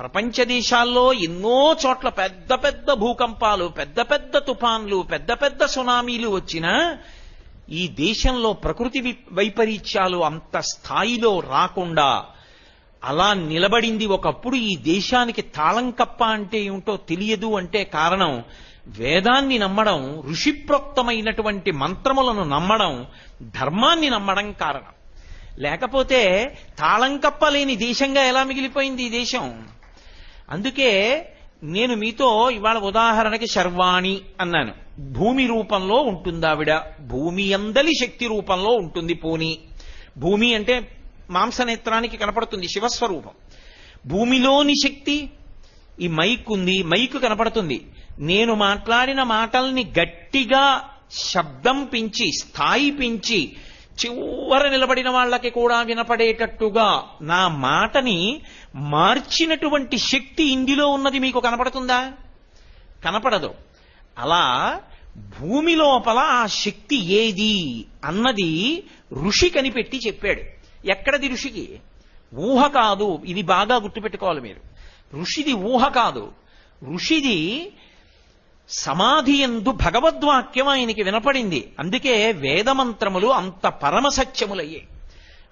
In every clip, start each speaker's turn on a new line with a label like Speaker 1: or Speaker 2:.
Speaker 1: ప్రపంచ దేశాల్లో ఎన్నో చోట్ల పెద్ద పెద్ద భూకంపాలు పెద్ద పెద్ద తుఫాన్లు పెద్ద పెద్ద సునామీలు వచ్చినా ఈ దేశంలో ప్రకృతి వి- వైపరీత్యాలు అంత స్థాయిలో రాకుండా అలా నిలబడింది ఒకప్పుడు ఈ దేశానికి తాళం కప్ప అంటే ఏమిటో తెలియదు అంటే కారణం వేదాన్ని నమ్మడం ఋషిప్రోక్తమైనటువంటి మంత్రములను నమ్మడం ధర్మాన్ని నమ్మడం కారణం. లేకపోతే తాళం కప్పలేని దేశంగా ఎలా మిగిలిపోయింది ఈ దేశం? అందుకే నేను మీతో ఇవాళ ఉదాహరణకి శర్వాణి అన్నాను. భూమి రూపంలో ఉంటుంది ఆవిడ భూమి అందలి శక్తి రూపంలో ఉంటుంది పోని. భూమి అంటే మాంసనేత్రానికి కనపడుతుంది శివస్వరూపం. భూమిలోని శక్తి ఈ మైక్ ఉంది మైక్ కనపడుతుంది. నేను మాట్లాడిన మాటల్ని గట్టిగా శబ్దం పెంచి స్థాయి పెంచి చివర నిలబడిన వాళ్ళకి కూడా వినపడేటట్టుగా నా మాటని మార్చినటువంటి శక్తి ఇందులో ఉన్నది మీకు కనపడుతుందా? కనపడదు. అలా భూమి లోపల ఆ శక్తి ఏది అన్నది ఋషి కనిపెట్టి చెప్పాడు. ఎక్కడది ఋషికి? ఊహ కాదు. ఇది బాగా గుర్తుపెట్టుకోవాలి మీరు. ఋషిది ఊహ కాదు. ఋషిది సమాధి ఎందు భగవద్వాక్యం ఆయనకి వినపడింది. అందుకే వేదమంత్రములు అంత పరమసత్యములయ్యాయి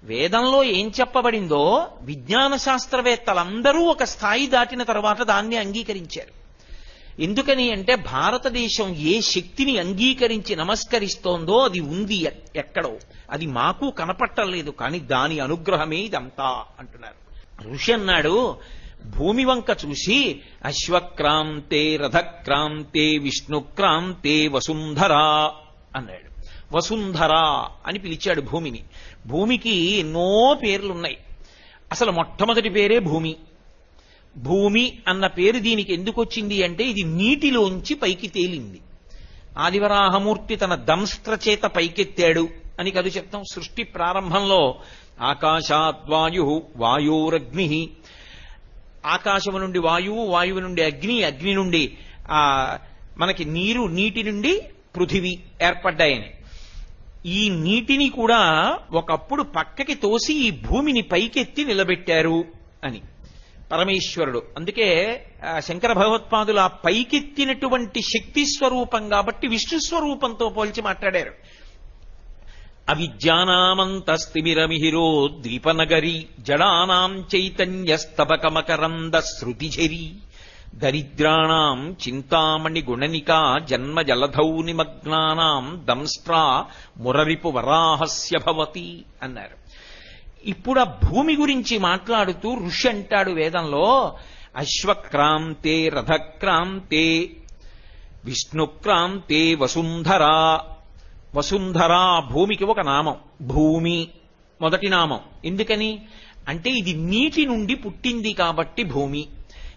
Speaker 1: వేదంలో ఏం చెప్పబడిందో విజ్ఞాన శాస్త్రవేత్తలందరూ ఒక స్థాయి దాటిన తర్వాత దాన్ని అంగీకరించారు. ఎందుకని అంటే భారతదేశం ఏ శక్తిని అంగీకరించి నమస్కరిస్తోందో అది ఉంది ఎక్కడో. అది మాకు కనపట్టలేదు కానీ దాని అనుగ్రహమే ఇదంతా అంటున్నారు. ఋషి అన్నాడు భూమి వంక చూసి అశ్వక్రాంతే రథక్రాంతే విష్ణుక్రాంతే వసుంధరా అన్నాడు. వసుంధరా అని పిలిచాడు భూమిని. భూమికి ఎన్నో పేర్లున్నాయి. అసలు మొట్టమొదటి పేరే భూమి. భూమి అన్న పేరు దీనికి ఎందుకు వచ్చింది అంటే ఇది నీటిలోంచి పైకి తేలింది. ఆదివరాహమూర్తి తన దంస్త్ర చేత పైకెత్తాడు అని కదు చెప్తాం. సృష్టి ప్రారంభంలో ఆకాశాద్వాయు వాయోరగ్ని ఆకాశము నుండి వాయువు వాయువు నుండి అగ్ని అగ్ని నుండి ఆ మనకి నీరు నీటి నుండి పృథివీ ఏర్పడ్డాయని. ఈ నీటిని కూడా ఒకప్పుడు పక్కకి తోసి ఈ భూమిని పైకెత్తి నిలబెట్టారు అని. పరమేశ్వరుడు. అందుకే ఆ, శంకర భగవత్పాదులు ఆ పైకెత్తినటువంటి శక్తి స్వరూపం కాబట్టి విష్ణు స్వరూపంతో పోల్చి మాట్లాడారు. అవిద్యానామంతస్తిమిరమిహిరో ద్వీపనగరి జడానాం చైతన్యస్తబకమకరంద శృతిఝరి దరిద్రాణం చింతామణి గుణనికా జన్మ జలధౌ నిమగ్నానాం దంస్ట్రా మురరిపు వరాహస్య భవతి అన్నారు. ఇప్పుడు ఆ భూమి గురించి మాట్లాడుతూ ఋషి అంటాడు వేదంలో అశ్వక్రాంతే రథక్రాంతే విష్ణుక్రాంతే వసుంధరా వసుంధరా భూమికి ఒక నామం. భూమి మొదటి నామం. ఎందుకని? అంటే ఇది నీటి నుండి పుట్టింది కాబట్టి భూమి.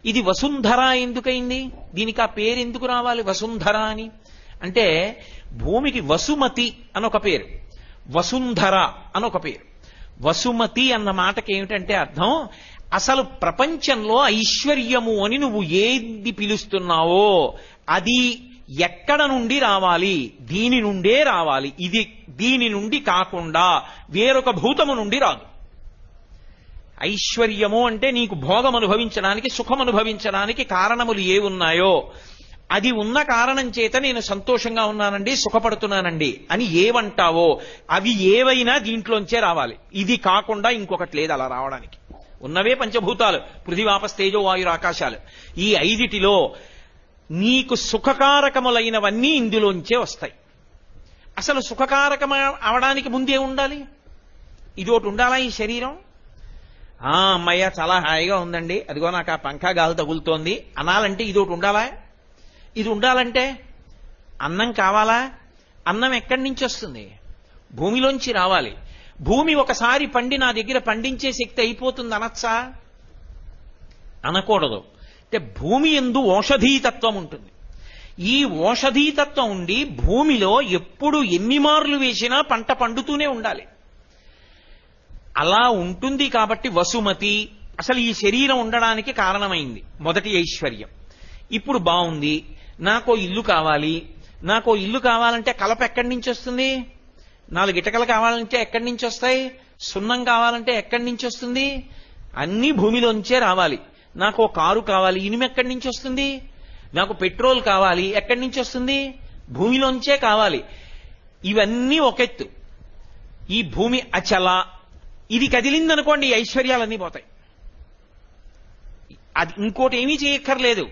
Speaker 1: ఇది వసుంధర ఎందుకైంది? దీనికి ఆ పేరు ఎందుకు రావాలి వసుంధర అని? అంటే భూమికి వసుమతి అనొక పేరు. వసుంధర అనొక పేరు. వసుమతి అన్న మాటకి ఏమిటంటే అర్థం? అసలు ప్రపంచంలో ఐశ్వర్యము అని నువ్వు ఏది పిలుస్తున్నావో అది ఎక్కడ నుండి రావాలి? దీని నుండే రావాలి. ఇది దీని నుండి కాకుండా వేరొక భూతము నుండి రాదు. ఐశ్వర్యము అంటే నీకు భోగం అనుభవించడానికి సుఖం అనుభవించడానికి కారణములు ఏ ఉన్నాయో అది ఉన్న కారణం చేత నేను సంతోషంగా ఉన్నానండి సుఖపడుతున్నానండి అని ఏవంటావో అవి ఏవైనా దీంట్లోంచే రావాలి. ఇది కాకుండా ఇంకొకటి లేదు అలా రావడానికి. ఉన్నవే పంచభూతాలు పృథివాపస్ తేజో వాయురు ఆకాశాలు ఈ ఐదిటిలో నీకు సుఖకారకములైనవన్నీ ఇందులోంచే వస్తాయి. అసలు సుఖకారకం అవడానికి ముందే ఉండాలి? ఇది ఒకటి ఉండాలా ఈ శరీరం? ఆ అమ్మయ్య చాలా హాయిగా ఉందండి. అదిగో నాకు ఆ పంఖా గాలి తగులుతోంది. అనాలంటే ఇది ఒకటి ఉండాలా? ఇది ఉండాలంటే అన్నం కావాలా? అన్నం ఎక్కడి నుంచి వస్తుంది? భూమిలోంచి రావాలి. భూమి ఒకసారి పండి నా దగ్గర పండించే శక్తి అయిపోతుంది అనొచ్చా? అనకూడదు. అంటే భూమి ఎందు ఓషధీతత్వం ఉంటుంది. ఈ ఓషధీతత్వం ఉండి భూమిలో ఎప్పుడు ఎన్ని మార్లు వేసినా పంట పండుతూనే ఉండాలి. అలా ఉంటుంది కాబట్టి వసుమతి అసలు ఈ శరీరం ఉండడానికి కారణమైంది. మొదటి ఐశ్వర్యం. ఇప్పుడు బాగుంది నాకో ఇల్లు కావాలి. నాకో ఇల్లు కావాలంటే కలప ఎక్కడి నుంచి వస్తుంది? నాలుగు ఇటకలు కావాలంటే ఎక్కడి నుంచి వస్తాయి? సున్నం కావాలంటే ఎక్కడి నుంచి వస్తుంది? అన్నీ భూమిలోంచే రావాలి. నాకు కారు కావాలి ఇనుము ఎక్కడి నుంచి వస్తుంది? నాకు పెట్రోల్ కావాలి ఎక్కడి నుంచి వస్తుంది? భూమిలోంచే కావాలి. ఇవన్నీ ఒకెత్తు ఈ భూమి అచల. ఇది కదిలిందనుకోండి ఈ ఐశ్వర్యాలన్నీ పోతాయి. అది ఇంకోటి ఏమీ చేయక్కర్లేదు.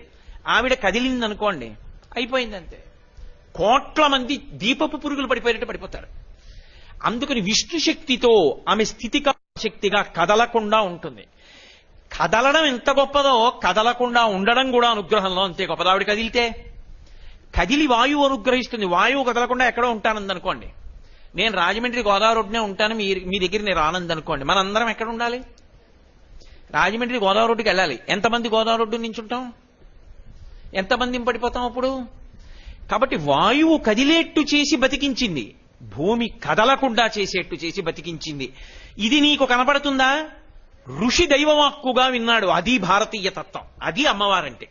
Speaker 1: ఆవిడ కదిలిందనుకోండి అయిపోయిందంతే. కోట్ల మంది దీపపు పురుగులు పడిపోయినట్టు పడిపోతారు. అందుకని విష్ణు శక్తితో ఆమె స్థితిక శక్తిగా కదలకుండా ఉంటుంది. కదలడం ఎంత గొప్పదో కదలకుండా ఉండడం కూడా అనుగ్రహంలో అంతే గొప్పది. ఆవిడ కదిలితే కదిలి వాయువు అనుగ్రహిస్తుంది. వాయువు కదలకుండా ఎక్కడో ఉంటానందనుకోండి. నేను రాజమండ్రి గోదావరి రోడ్డునే ఉంటాను మీ మీ దగ్గర నేను రానందనుకోండి. మనందరం ఎక్కడ ఉండాలి? రాజమండ్రి గోదావరి రోడ్డుకి వెళ్ళాలి. ఎంతమంది గోదావరి రోడ్డు నుంచి ఉంటాం? ఎంతమంది పడిపోతాం అప్పుడు? కాబట్టి వాయువు కదిలేట్టు చేసి బతికించింది. భూమి కదలకుండా చేసేట్టు చేసి బతికించింది. ఇది నీకు కనపడుతుందా? ఋషి దైవవాక్కుగా విన్నాడు. అది భారతీయ తత్వం. అది అమ్మవారంటే.